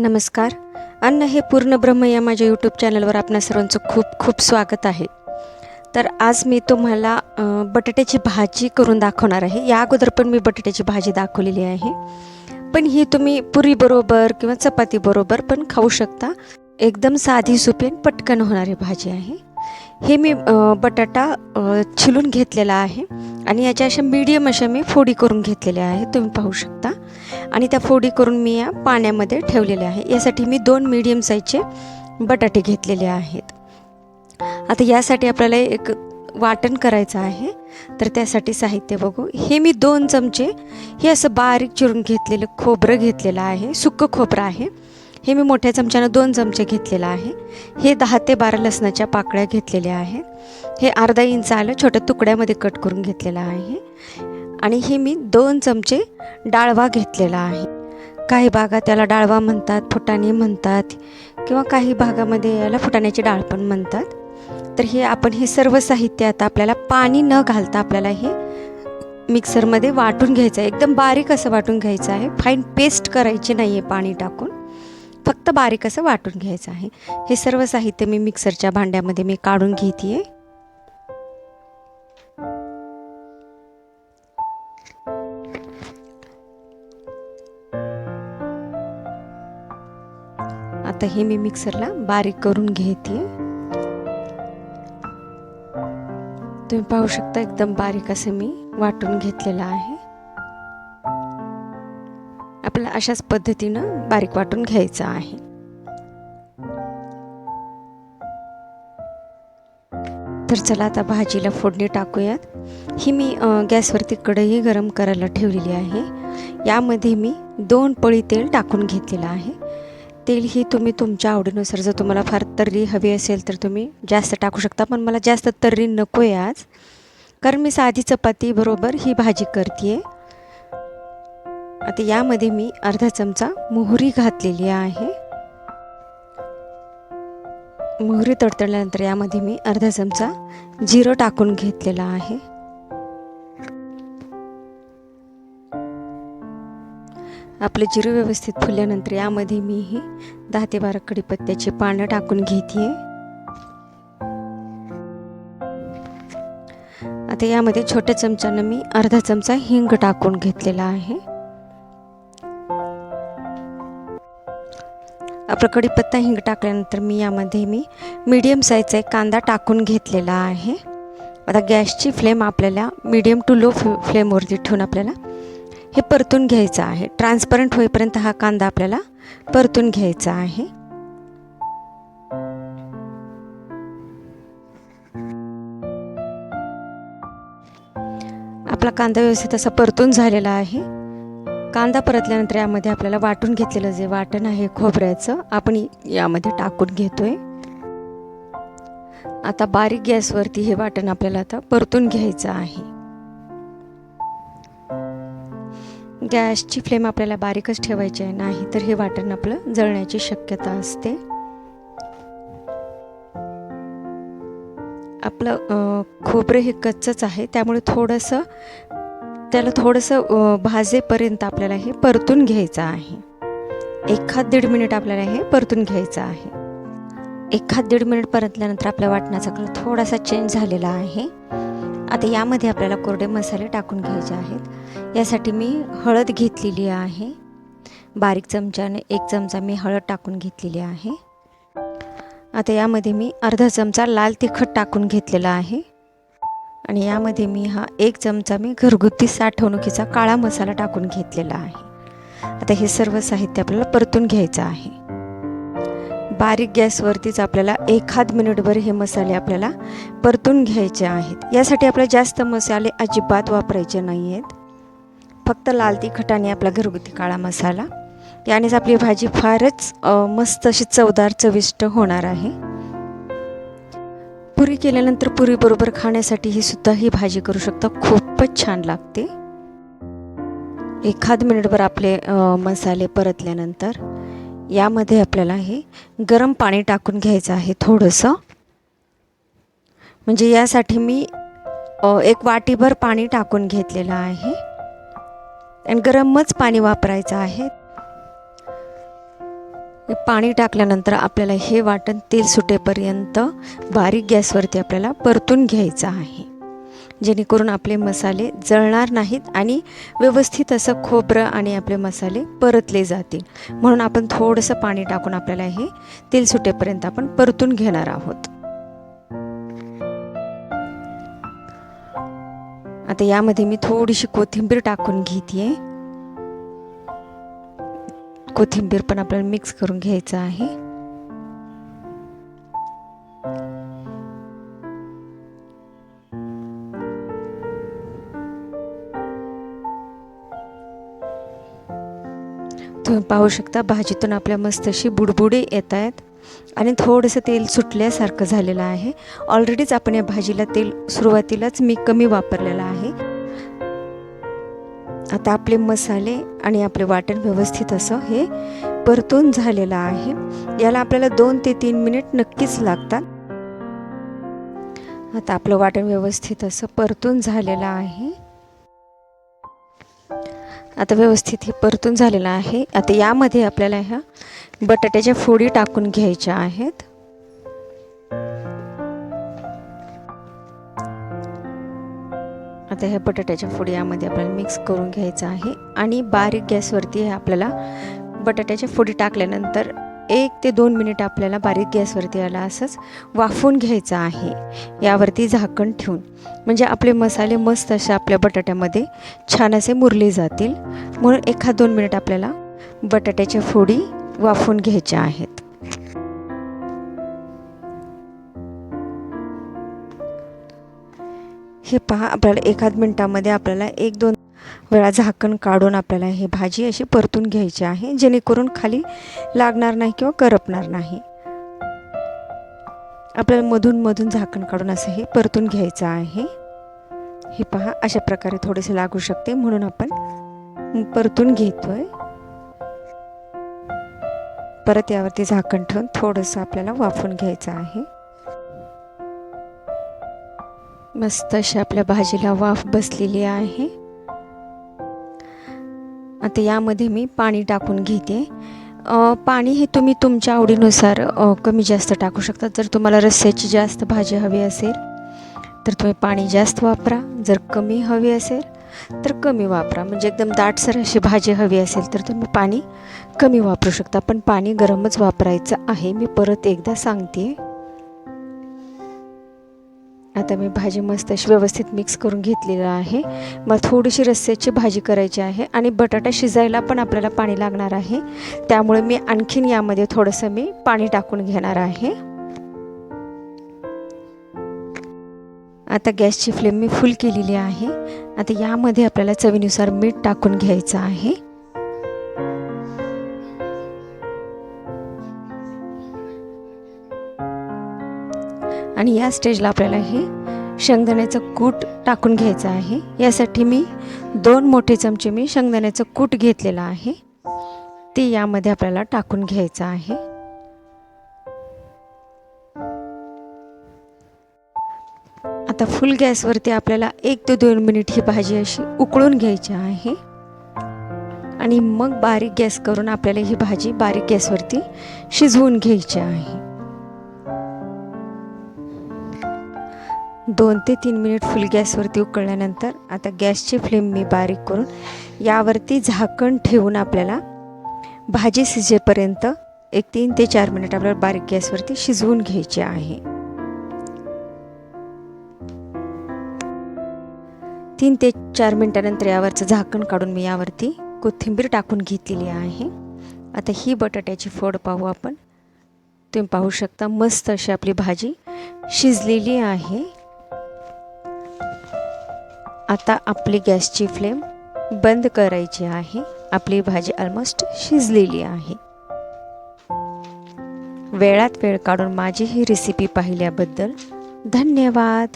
नमस्कार. अन्न हे पूर्ण ब्रह्म या माझ्या यूट्यूब चॅनलवर आपणा सर्वांचं खूप खूप स्वागत आहे. तर आज मी तुम्हाला बटाट्याची भाजी करून दाखवणार आहे. या अगोदर पण मी बटाट्याची भाजी दाखवलेली आहे. पण ही तुम्ही पुरीबरोबर किंवा चपातीबरोबर पण खाऊ शकता. एकदम साधी सुपी आणि पटकन होणारी भाजी आहे. हे मी बटाटा छिलून घेतलेला आहे. आणि याच्या अशा मीडियम अशा मी फोडी करून घेतलेल्या आहे तुम्ही पाहू शकता. आणि त्या फोडी करून मी या पाण्यामध्ये ठेवलेल्या आहे यासाठी मी दोन मीडियम साईजचे बटाटे घेतलेले आहेत. आता यासाठी आपल्याला एक वाटण करायचं आहे. तर त्यासाठी साहित्य बघू. हे मी दोन चमचे हे असं बारीक चिरून घेतलेलं खोबरं घेतलेलं आहे. सुक्कं खोबरं आहे. हे मी मोठ्या चमच्यानं दोन चमचे घेतलेलं आहे. हे दहा ते बारा लसणाच्या पाकळ्या घेतलेल्या आहेत हे अर्धा इंच आलं छोट्या तुकड्यामध्ये कट करून घेतलेलं आहे. आणि हे मी दोन चमचे डाळवा घेतलेला आहे. काही भागात त्याला डाळवा म्हणतात फुटाणे म्हणतात किंवा काही भागामध्ये याला फुटाण्याची डाळ पण म्हणतात. तर हे आपण हे सर्व साहित्य आता आपल्याला पाणी न घालता आपल्याला हे मिक्सरमध्ये वाटून घ्यायचं आहे. एकदम बारीक असं वाटून घ्यायचं आहे. फाईन पेस्ट करायची नाही आहे पाणी टाकून. फक्त बारीक असं वाटून घ्यायचं आहे. हे सर्व साहित्य मी मिक्सरच्या भांड्यामध्ये मी काढून घेते आहे आता हे मी मिक्सरला बारीक करून घेते तुम्ही पाहू शकता एकदम बारीक असं मी वाटून घेतलेलं आहे. अशाच पद्धतीनं बारीक वाटून घ्यायचं आहे. तर चला आता भाजीला फोडणी टाकूयात. ही मी गॅसवरती कढई गरम करायला ठेवलेली आहे. यामध्ये मी दोन पळी तेल टाकून घेतलेलं आहे. तेल ही तुम्ही तुमच्या आवडीनुसार जर तुम्हाला फार तर्री हवी असेल तर तुम्ही जास्त टाकू शकता पण मला जास्त तर्री नको आहे आज. कारण मी साधी चपाती बरोबर ही भाजी करते आहे आता यामध्ये मी अर्धा चमचा मोहरी घातलेली आहे. मोहरी तडतडल्यानंतर यामध्ये मी अर्धा चमचा जिरं टाकून घेतलेला आहे. आपलं जिरं व्यवस्थित फुलल्यानंतर यामध्ये मी ही दहा ते बारा कडीपत्त्याची पानं टाकून घेते आता यामध्ये छोट्या चमच्यानं मी अर्धा चमचा हिंग टाकून घेतलेला आहे. कढीपत्ता हिंग टाकल्यानंतर मी यामध्ये मी मीडियम साईजचा एक कांदा टाकून घेतलेला आहे. आता गॅसची फ्लेम आपल्याला मीडियम टू लो फ्ले फ्लेमवरती ठेवून आपल्याला हे परतून घ्यायचं आहे. ट्रान्सपरंट होईपर्यंत हा कांदा आपल्याला परतून घ्यायचा आहे. आपला कांदा व्यवस्थित असा परतून झालेला आहे. कांदा परतल्यानंतर यामध्ये आपल्याला वाटून घेतलेलं जे वाटण आहे खोबऱ्याचं आपण यामध्ये टाकून घेतोय. आता बारीक गॅसवरती हे वाटण आपल्याला आता परतून घ्यायचं आहे. गॅसची फ्लेम आपल्याला बारीकच ठेवायची आहे नाही तर हे वाटण आपलं जळण्याची शक्यता असते. आपलं खोबरं हे कच्चंच आहे त्यामुळे थोडंसं त्याला थोडंसं भाजेपर्यंत आपल्याला हे परतून घ्यायचं आहे. एखाद दीड मिनिट आपल्याला हे परतून घ्यायचं आहे. एखाद दीड मिनिट परतल्यानंतर आपल्या वाटणाचा कलर थोडासा चेंज झालेला आहे. आता यामध्ये आपल्याला कोरडे मसाले टाकून घ्यायचे आहेत. यासाठी मी हळद घेतलेली आहे. बारीक चमच्याने एक चमचा मी हळद टाकून घेतलेली आहे. आता यामध्ये मी अर्धा चमचा लाल तिखट टाकून घेतलेला आहे. आणि यामध्ये मी हा एक चमचा मी घरगुती साठवणुकीचा काळा मसाला टाकून घेतलेला आहे. आता हे सर्व साहित्य आपल्याला परतून घ्यायचं आहे. बारीक गॅसवरतीच आपल्याला एखाद मिनिटभर हे मसाले आपल्याला परतून घ्यायचे आहेत. यासाठी आपल्याला जास्त मसाले अजिबात वापरायचे नाही आहेत फक्त लाल तिखट आणि आपला घरगुती काळा मसाला. यानेच आपली भाजी फारच मस्त अशी चवदार चविष्ट होणार आहे. पुरी केल्यानंतर पुरीबरोबर खाण्यासाठी ही सुद्धा ही भाजी करू शकता. खूपच छान लागते. एखाद मिनिटभर आपले मसाले परतल्यानंतर यामध्ये आपल्याला हे गरम पाणी टाकून घ्यायचं आहे थोडंसं. म्हणजे यासाठी मी एक वाटीभर पाणी टाकून घेतलेलं आहे. आणि गरमच पाणी वापरायचं आहे. पाणी टाकल्यानंतर आपल्याला हे वाटण तेल सुटेपर्यंत बारीक गॅसवरती आपल्याला परतून घ्यायचं आहे. जेणेकरून आपले मसाले जळणार नाहीत आणि व्यवस्थित असं खोबरं आणि आपले मसाले परतले जातील. म्हणून आपण थोडंसं पाणी टाकून आपल्याला हे तेल सुटेपर्यंत आपण परतून घेणार आहोत. आता यामध्ये मी थोडीशी कोथिंबीर टाकून घेते कोथिंबीर पण आपल्याला मिक्स करून घ्यायचं आहे. तुम्ही पाहू शकता भाजीतून आपल्या मस्त अशी बुडबुडे येत आहेत. आणि थोडंसं तेल सुटल्यासारखं झालेलं आहे. ऑलरेडीच आपण या भाजीला तेल सुरुवातीलाच मी कमी वापरलेलं आहे. आता आपले मसाले आणि आपले वाटण व्यवस्थित असं हे परतून झालेलं आहे. याला आपल्याला दोन ते तीन मिनिट नक्कीच लागतात. आता आपलं वाटण व्यवस्थित असं परतून झालेलं आहे. आता व्यवस्थित हे परतून झालेलं आहे. आता यामध्ये आपल्याला ह्या बटाट्याच्या फोडी टाकून घ्यायच्या आहेत. आता ह्या बटाट्याच्या फोडीयामध्ये आपल्याला मिक्स करून घ्यायचं आहे. आणि बारीक गॅसवरती हे आपल्याला बटाट्याच्या फोडी टाकल्यानंतर एक ते दोन मिनिट आपल्याला बारीक गॅसवरती याला असंच वाफवून घ्यायचं आहे. यावरती झाकण ठेवून. म्हणजे आपले मसाले मस्त असे आपल्या बटाट्यामध्ये छान असे मुरले जातील. म्हणून एखाद दोन मिनिट आपल्याला बटाट्याच्या फोडी वाफवून घ्यायच्या आहेत. हे पहा आपल्याला एखाद मिनटामध्ये आपल्याला एक दोन वेळा झाकण काढून आपल्याला हे भाजी अशी परतून घ्यायची आहे जेणेकरून खाली लागणार नाही किंवा करपणार नाही. आपल्याला मधून मधून झाकण काढून असं हे परतून घ्यायचं आहे. हे पहा अशा प्रकारे थोडेसे लागू शकते म्हणून आपण परतून घेतोय. परत यावरती झाकण ठेवून थोडंसं आपल्याला वाफून घ्यायचं आहे. मस्त अशी आपल्या भाजीला वाफ बसलेली आहे. आता यामध्ये मी पाणी टाकून घेते. पाणी हे तुम्ही तुमच्या आवडीनुसार कमी जास्त टाकू शकता. जर तुम्हाला रस्स्याची जास्त भाजी हवी असेल तर तुम्ही पाणी जास्त वापरा. जर कमी हवी असेल तर कमी वापरा. म्हणजे एकदम दाटसर अशी भाजी हवी असेल तर तुम्ही पाणी कमी वापरू शकता. पण पाणी गरमच वापरायचं आहे. मी परत एकदा सांगते. आता मी भाजी मस्त अशी व्यवस्थित मिक्स करून घेतलेलं आहे. मग थोडीशी रस्स्याची भाजी करायची आहे आणि बटाटा शिजायला पण आपल्याला पाणी लागणार आहे. त्यामुळे मी आणखीन यामध्ये थोडंसं मी पाणी टाकून घेणार आहे. आता गॅसची फ्लेम मी फुल केलेली आहे. आता यामध्ये आपल्याला चवीनुसार मीठ टाकून घ्यायचं आहे. आणि या स्टेजला आपल्याला हे शेंगदाण्याचं कूट टाकून घ्यायचं आहे. यासाठी मी दोन मोठे चमचे मी शेंगदाण्याचं कूट घेतलेलं आहे. ते यामध्ये आपल्याला टाकून घ्यायचं आहे. आता फुल गॅसवरती आपल्याला एक ते दोन मिनिट ही भाजी अशी उकळून घ्यायची आहे. आणि मग बारीक गॅस करून आपल्याला ही भाजी बारीक गॅसवरती शिजवून घ्यायची आहे. दोन ते तीन मिनिट फुल गॅसवरती उकळल्यानंतर आता गॅसची फ्लेम मी बारीक करून यावरती झाकण ठेवून आपल्याला भाजी शिजेपर्यंत एक तीन ते चार मिनिट आपल्याला बारीक गॅसवरती शिजवून घ्यायची आहे. तीन ते चार मिनटानंतर यावरचं झाकण काढून मी यावरती कोथिंबीर टाकून घेतलेली आहे. आता ही बटाट्याची फोड पाहू आपण. तुम्ही पाहू शकता मस्त अशी आपली भाजी शिजलेली आहे. आता आपली गॅसची फ्लेम बंद करायची आहे. आपली भाजी ऑलमोस्ट शिजलेली आहे. वेळात वेळ काढून माझी ही रेसिपी पाहिल्याबद्दल धन्यवाद.